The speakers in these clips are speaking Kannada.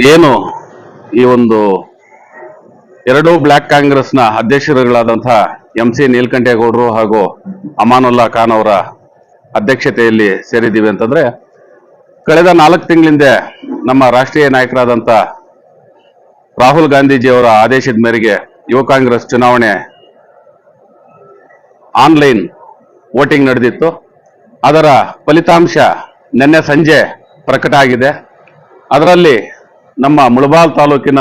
ಏನು ಈ ಒಂದು ಎರಡು ಬ್ಲಾಕ್ ಕಾಂಗ್ರೆಸ್ನ ಅಧ್ಯಕ್ಷರುಗಳಾದಂತಹ ಎಂ ಸಿ ನೀಲ್ಕಂಠೇಗೌಡರು ಹಾಗೂ ಅಮಾನುಲ್ಲಾ ಖಾನ್ ಅವರ ಅಧ್ಯಕ್ಷತೆಯಲ್ಲಿ ಸೇರಿದ್ದೀವಿ ಅಂತಂದ್ರೆ, ಕಳೆದ ನಾಲ್ಕು ತಿಂಗಳಿಂದೆ ನಮ್ಮ ರಾಷ್ಟ್ರೀಯ ನಾಯಕರಾದಂಥ ರಾಹುಲ್ ಗಾಂಧೀಜಿಯವರ ಆದೇಶದ ಮೇರೆಗೆ ಯುವ ಕಾಂಗ್ರೆಸ್ ಚುನಾವಣೆ ಆನ್ಲೈನ್ ವೋಟಿಂಗ್ ನಡೆದಿತ್ತು. ಅದರ ಫಲಿತಾಂಶ ನಿನ್ನೆ ಸಂಜೆ ಪ್ರಕಟ ಆಗಿದೆ. ಅದರಲ್ಲಿ ನಮ್ಮ ಮುಳಬಾಲ್ ತಾಲೂಕಿನ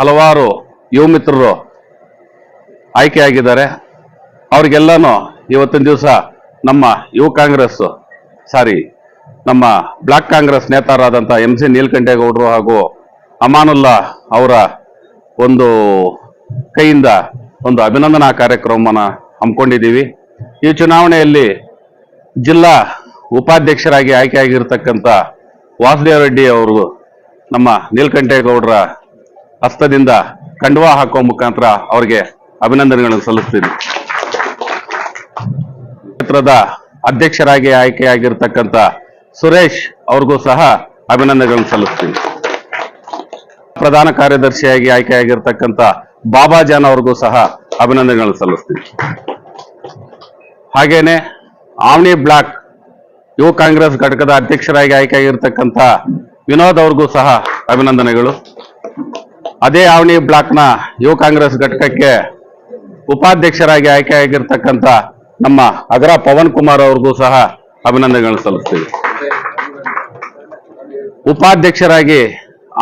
ಹಲವಾರು ಯುವ ಮಿತ್ರರು ಆಯ್ಕೆಯಾಗಿದ್ದಾರೆ. ಅವ್ರಿಗೆಲ್ಲನೂ ಇವತ್ತಿನ ದಿವಸ ನಮ್ಮ ಯುವ ಕಾಂಗ್ರೆಸ್ ಸಾರಿ, ನಮ್ಮ ಬ್ಲಾಕ್ ಕಾಂಗ್ರೆಸ್ ನೇತಾರಾದಂಥ ಎಂ ಸಿ ನೀಲಕಂಠೇಗೌಡರು ಹಾಗೂ ಅಮಾನುಲ್ಲಾ ಅವರ ಒಂದು ಕೈಯಿಂದ ಒಂದು ಅಭಿನಂದನಾ ಕಾರ್ಯಕ್ರಮವನ್ನು ಹಮ್ಮಿಕೊಂಡಿದ್ದೀವಿ. ಈ ಚುನಾವಣೆಯಲ್ಲಿ ಜಿಲ್ಲಾ ಉಪಾಧ್ಯಕ್ಷರಾಗಿ ಆಯ್ಕೆಯಾಗಿರ್ತಕ್ಕಂಥ ವಾಸುದೇವ ರೆಡ್ಡಿ ಅವರು ನಮ್ಮ ನೀಲಕಂಠೇಗೌಡರ ಹಸ್ತದಿಂದ ಕಂಡುವಾ ಹಾಕುವ ಮುಖಾಂತರ ಅವರಿಗೆ ಅಭಿನಂದನೆಗಳನ್ನು ಸಲ್ಲಿಸ್ತೀನಿ. ಕ್ಷೇತ್ರದ ಅಧ್ಯಕ್ಷರಾಗಿ ಆಯ್ಕೆಯಾಗಿರ್ತಕ್ಕಂಥ ಸುರೇಶ್ ಅವ್ರಿಗೂ ಸಹ ಅಭಿನಂದನೆಗಳನ್ನು ಸಲ್ಲಿಸ್ತೀನಿ. ಪ್ರಧಾನ ಕಾರ್ಯದರ್ಶಿಯಾಗಿ ಆಯ್ಕೆಯಾಗಿರ್ತಕ್ಕಂಥ ಬಾಬಾಜಾನ್ ಅವ್ರಿಗೂ ಸಹ ಅಭಿನಂದನೆಗಳನ್ನು ಸಲ್ಲಿಸ್ತೀನಿ. ಹಾಗೇನೆ ಆವಣಿ ಬ್ಲಾಕ್ ಯುವ ಕಾಂಗ್ರೆಸ್ ಘಟಕದ ಅಧ್ಯಕ್ಷರಾಗಿ ಆಯ್ಕೆಯಾಗಿರ್ತಕ್ಕಂಥ ವಿನೋದ್ ಅವ್ರಿಗೂ ಸಹ ಅಭಿನಂದನೆಗಳು. ಅದೇ ಆವಣಿ ಬ್ಲಾಕ್ನ ಯುವ ಕಾಂಗ್ರೆಸ್ ಘಟಕಕ್ಕೆ ಉಪಾಧ್ಯಕ್ಷರಾಗಿ ಆಯ್ಕೆಯಾಗಿರ್ತಕ್ಕಂಥ ನಮ್ಮ ಅಗ್ರ ಪವನ್ ಕುಮಾರ್ ಅವ್ರಿಗೂ ಸಹ ಅಭಿನಂದನೆಗಳನ್ನು ಸಲ್ಲಿಸ್ತೀವಿ. ಉಪಾಧ್ಯಕ್ಷರಾಗಿ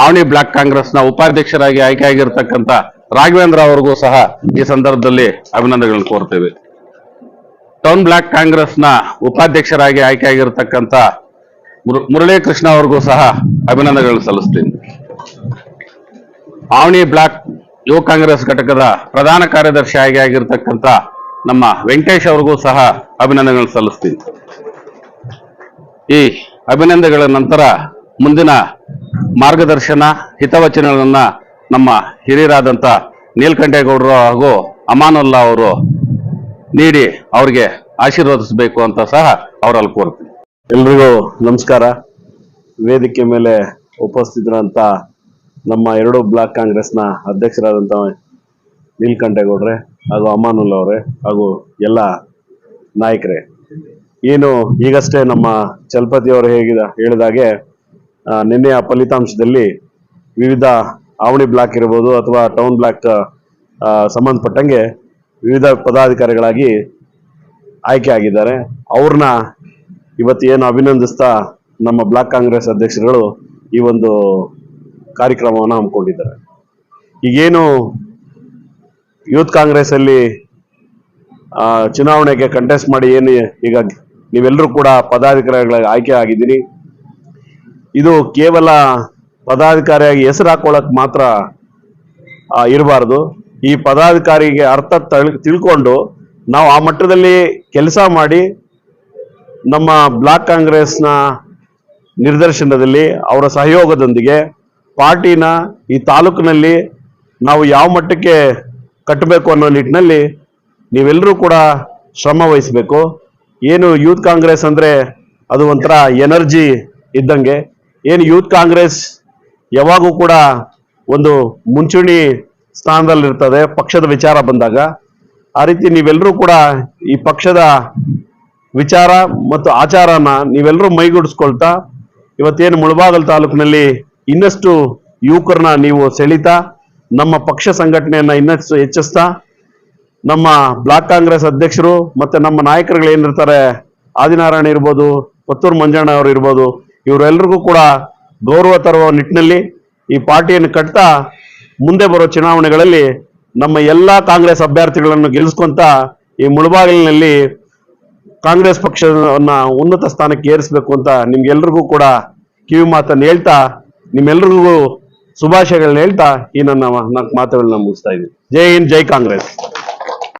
ಆವಣಿ ಬ್ಲಾಕ್ ಕಾಂಗ್ರೆಸ್ನ ಉಪಾಧ್ಯಕ್ಷರಾಗಿ ಆಯ್ಕೆಯಾಗಿರ್ತಕ್ಕಂಥ ರಾಘವೇಂದ್ರ ಅವ್ರಿಗೂ ಸಹ ಈ ಸಂದರ್ಭದಲ್ಲಿ ಅಭಿನಂದನೆಗಳನ್ನು ಕೋರ್ತೇವೆ. ಟೌನ್ ಬ್ಲಾಕ್ ಕಾಂಗ್ರೆಸ್ನ ಉಪಾಧ್ಯಕ್ಷರಾಗಿ ಆಯ್ಕೆಯಾಗಿರ್ತಕ್ಕಂಥ ಮುರಳಿ ಕೃಷ್ಣ ಅವ್ರಿಗೂ ಸಹ ಅಭಿನಂದನೆಗಳನ್ನು ಸಲ್ಲಿಸ್ತೀನಿ. ಆವಣಿ ಬ್ಲಾಕ್ ಯುವ ಕಾಂಗ್ರೆಸ್ ಘಟಕದ ಪ್ರಧಾನ ಕಾರ್ಯದರ್ಶಿಯಾಗಿ ಆಗಿರ್ತಕ್ಕಂಥ ನಮ್ಮ ವೆಂಕಟೇಶ್ ಅವ್ರಿಗೂ ಸಹ ಅಭಿನಂದನೆಗಳನ್ನು ಸಲ್ಲಿಸ್ತೀನಿ. ಈ ಅಭಿನಂದನೆಗಳ ನಂತರ ಮುಂದಿನ ಮಾರ್ಗದರ್ಶನ, ಹಿತವಚನಗಳನ್ನ ನಮ್ಮ ಹಿರಿಯರಾದಂಥ ನೀಲ್ಕಂಠೇಗೌಡರು ಹಾಗೂ ಅಮಾನುಲ್ಲಾ ಅವರು ನೀಡಿ ಅವರಿಗೆ ಆಶೀರ್ವದಿಸಬೇಕು ಅಂತ ಸಹ ಅವರಲ್ಲಿ ಕೋರ್ತೀನಿ ಎಲ್ರಿಗೂ ನಮಸ್ಕಾರ. ವೇದಿಕೆ ಮೇಲೆ ಉಪಸ್ಥಿತರಂತ ನಮ್ಮ ಎರಡು ಬ್ಲಾಕ್ ಕಾಂಗ್ರೆಸ್ನ ಅಧ್ಯಕ್ಷರಾದಂಥ ನೀಲ್ಕಂಠೇಗೌಡ್ರೆ ಹಾಗೂ ಅಮಾನುಲ್ ಅವರೇ ಹಾಗೂ ಎಲ್ಲ ನಾಯಕರೇ. ಏನು ಈಗಷ್ಟೇ ನಮ್ಮ ಚಲಪತಿ ಅವರು ಹೇಗಿದ ಹೇಳಿದಾಗೆ ನಿನ್ನೆಯ ಫಲಿತಾಂಶದಲ್ಲಿ ವಿವಿಧ ಆವಣಿ ಬ್ಲಾಕ್ ಇರ್ಬೋದು ಅಥವಾ ಟೌನ್ ಬ್ಲಾಕ್ ಸಂಬಂಧಪಟ್ಟಂಗೆ ವಿವಿಧ ಪದಾಧಿಕಾರಿಗಳಾಗಿ ಆಯ್ಕೆ ಆಗಿದ್ದಾರೆ. ಅವ್ರನ್ನ ಇವತ್ತು ಏನು ಅಭಿನಂದಿಸ್ತಾ ನಮ್ಮ ಬ್ಲಾಕ್ ಕಾಂಗ್ರೆಸ್ ಅಧ್ಯಕ್ಷರುಗಳು ಈ ಒಂದು ಕಾರ್ಯಕ್ರಮವನ್ನು ಹಮ್ಮಿಕೊಂಡಿದ್ದಾರೆ. ಈಗೇನು ಯೂತ್ ಕಾಂಗ್ರೆಸ್ ಅಲ್ಲಿ ಚುನಾವಣೆಗೆ ಕಂಟೆಸ್ಟ್ ಮಾಡಿ ಏನು ಈಗ ನೀವೆಲ್ಲರೂ ಕೂಡ ಪದಾಧಿಕಾರಿಗಳ ಆಯ್ಕೆ ಆಗಿದ್ದೀರಿ. ಇದು ಕೇವಲ ಪದಾಧಿಕಾರಿಯಾಗಿ ಹೆಸರು ಹಾಕೊಳ್ಳಕ್ ಮಾತ್ರ ಇರಬಾರ್ದು. ಈ ಪದಾಧಿಕಾರಿಗೆ ಅರ್ಥ ತಳ್- ತಿಳ್ಕೊಂಡು ನಾವು ಆ ಮಟ್ಟದಲ್ಲಿ ಕೆಲಸ ಮಾಡಿ ನಮ್ಮ ಬ್ಲಾಕ್ ಕಾಂಗ್ರೆಸ್ನ ನಿರ್ದೇಶನದಲ್ಲಿ ಅವರ ಸಹಯೋಗದೊಂದಿಗೆ ಪಾರ್ಟಿನ ಈ ತಾಲೂಕಿನಲ್ಲಿ ನಾವು ಯಾವ ಮಟ್ಟಕ್ಕೆ ಕಟ್ಟಬೇಕು ಅನ್ನೋ ನಿಟ್ಟಿನಲ್ಲಿ ನೀವೆಲ್ಲರೂ ಕೂಡ ಶ್ರಮ ವಹಿಸಬೇಕು. ಏನು ಯೂತ್ ಕಾಂಗ್ರೆಸ್ ಅಂದರೆ ಅದು ಒಂಥರ ಎನರ್ಜಿ ಇದ್ದಂಗೆ. ಏನು ಯೂತ್ ಕಾಂಗ್ರೆಸ್ ಯಾವಾಗೂ ಕೂಡ ಒಂದು ಮುಂಚೂಣಿ ಸ್ಥಾನದಲ್ಲಿರ್ತದೆ, ಪಕ್ಷದ ವಿಚಾರ ಬಂದಾಗ. ಆ ರೀತಿ ನೀವೆಲ್ಲರೂ ಕೂಡ ಈ ಪಕ್ಷದ ವಿಚಾರ ಮತ್ತು ಆಚಾರನ ನೀವೆಲ್ಲರೂ ಮೈಗೂಡಿಸ್ಕೊಳ್ತಾ, ಇವತ್ತೇನು ಮುಳಬಾಗಲ್ ತಾಲೂಕಿನಲ್ಲಿ ಇನ್ನಷ್ಟು ಯುವಕರನ್ನ ನೀವು ಸೆಳಿತಾ, ನಮ್ಮ ಪಕ್ಷ ಸಂಘಟನೆಯನ್ನ ಇನ್ನಷ್ಟು ಹೆಚ್ಚಿಸ್ತಾ, ನಮ್ಮ ಬ್ಲಾಕ್ ಕಾಂಗ್ರೆಸ್ ಅಧ್ಯಕ್ಷರು ಮತ್ತೆ ನಮ್ಮ ನಾಯಕರುಗಳು ಏನಿರ್ತಾರೆ, ಆದಿನಾರಾಯಣ ಇರ್ಬೋದು, ಪತ್ತೂರು ಮಂಜಣ್ಣ ಅವರು ಇರ್ಬೋದು ಇವರೆಲ್ಲರಿಗೂ ಕೂಡ ಗೌರವ ತರುವ ನಿಟ್ಟಿನಲ್ಲಿ ಈ ಪಾರ್ಟಿಯನ್ನು ಕಟ್ತಾ ಮುಂದೆ ಬರೋ ಚುನಾವಣೆಗಳಲ್ಲಿ ನಮ್ಮ ಎಲ್ಲ ಕಾಂಗ್ರೆಸ್ ಅಭ್ಯರ್ಥಿಗಳನ್ನು ಗೆಲ್ಲಿಸ್ಕೊಂತ ಈ ಮುಳಬಾಗಿಲಿನಲ್ಲಿ ಕಾಂಗ್ರೆಸ್ ಪಕ್ಷವನ್ನ ಉನ್ನತ ಸ್ಥಾನಕ್ಕೆ ಏರಿಸಬೇಕು ಅಂತ ನಿಮ್ಗೆಲ್ರಿಗೂ ಕೂಡ ಕಿವಿ ಮಾತನ್ನು ಹೇಳ್ತಾ, ನಿಮ್ಮೆಲ್ರಿಗೂ ಶುಭಾಶಯಗಳನ್ನ ಹೇಳ್ತಾ ಈ ನನ್ನ ನಾಲ್ಕು ಮಾತುಗಳನ್ನ ಮುಗಿಸ್ತಾ ಇದ್ದೀನಿ. ಜೈ ಹಿಂದ್, ಜೈ ಕಾಂಗ್ರೆಸ್.